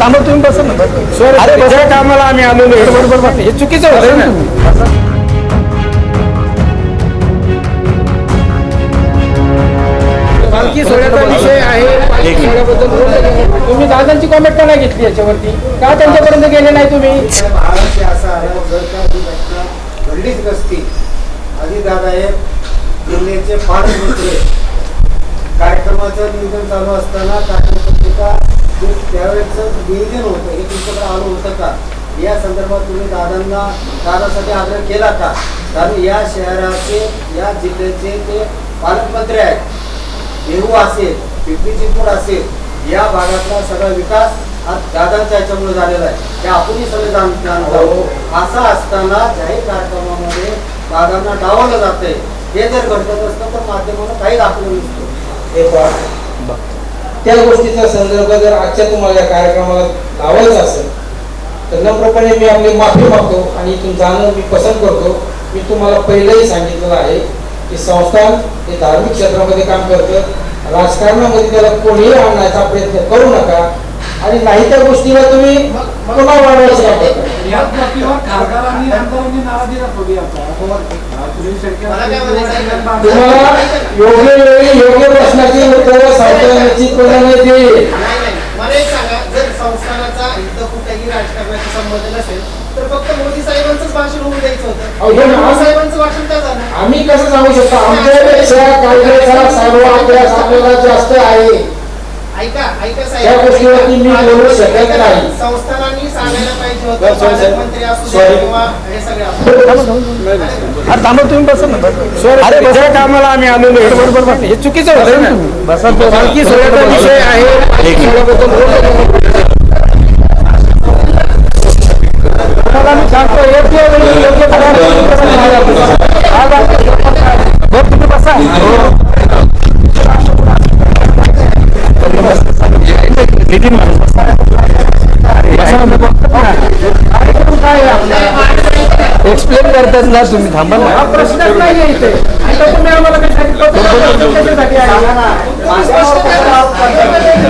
थांबा तुम्ही बसा ना. अरे बसा. कामाला आम्ही आलेलो. बरोबर बसा हे चुकीचं होतं ना. पालखी सोहळ्याचा विषय आहे. तुम्ही दादांची कॉमेंट का नाही घेतली याच्यावरती? का त्यांच्यापर्यंत गेले नाही तुम्ही? महाराष्ट्र असं आहे जर का घडलीच नसती दादा हे जिल्ह्याचे पालकमंत्री कार्यक्रमाचं नियोजन चालू असताना कार्यपत्रिका जे त्यावेळेचं नियोजन होतं हे तुमच्याकडे आलं होतं का? या संदर्भात तुम्ही दादांना दादासाठी आग्रह केला का? कारण या शहराचे या जिल्ह्याचे ते पालकमंत्री आहेत देहू असेल पिंपरी चिंचवड असेल या भागातला सगळा विकास हा दादांच्या याच्यामुळे झालेला आहे. ते आपणही सगळे जाण जाणतो असं असताना जाहीर कार्यक्रमामध्ये दादांना डावलं जातंय हे जर घडत असतं तर माध्यमानं काही दाखवलं नसतं हे. त्या गोष्टीचा संदर्भ जर आजच्या तुम्हाला या कार्यक्रमाला लावायचा असेल तर नम्रपणे मी आपली माफी मागतो आणि इथून जाणं मी पसंत करतो मी तुम्हाला पहिलंही सांगितलेलं आहे की संस्थान हे धार्मिक क्षेत्रामध्ये काम करतं राजकारणामध्ये त्याला कोणीही आणण्याचा प्रयत्न करू नका आणि नाही त्या गोष्टीला तुम्ही पुन्हा वाढवायचं. याच बाबतीवर खासदारांनी आमदारांनी आता? तुम्हाला योग्य वेळी योग्य प्रश्नाची उत्तरं सांगता निश्चितपणे देईल नाही. नाही मला एक सांगा जर संस्थानाचा इथं कुठेही राजकारणाचा संबंध नसेल तर फक्त मोदी साहेबांचंच भाषण होऊन द्यायचं अहो, होतं हे मोदी साहेबांचं भाषण काय झालं? आम्ही कसं सांगू शकतो? आमच्यापेक्षा काँग्रेसचा सर्व अभ्यास आपल्याला जास्त आहे. ऐका ऐका या गोष्टीवरती मी बोलू शकत नाही. संस्थानांनी सांगायला पाहिजे होतं Sorry, sir. पालकमंत्री असू द्या Sorry. किंवा हे सगळे असू द्या. अरे थांबा तुम्ही बसा ना अरे बसा कामाला आम्ही आलेलो आहे. बरोबर बसा हे चुकीचं होतं ना. बसा पालखी सोहळ्याचा विषय आहे. आपला एक्सप्लेन करतात ना तुम्ही थांबा ना. प्रश्नच नाही आहे इथे. आता तुम्ही आम्हाला काही सांगितलं होतं, कशासाठी आहे?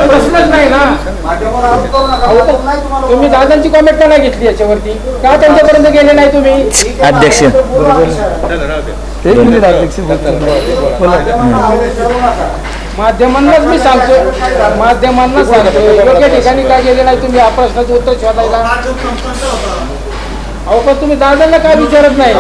प्रश्नच नाही ना. माध्यमावर आरोप करू नका. माध्यम नाही तुम्हाला तुम्ही दादांची कॉमेंट का नाही घेतली याच्यावरती? का त्यांच्यापर्यंत गेले नाही तुम्ही? अध्यक्ष. एक मिनिट अध्यक्ष. माध्यमांनाच मी सांगतो माध्यमांनाच सांगतो योग्य ठिकाणी काय गेले नाही तुम्ही या प्रश्नाचं उत्तर शोधायला. अहो पण तुम्ही दादाला काय विचारत नाही?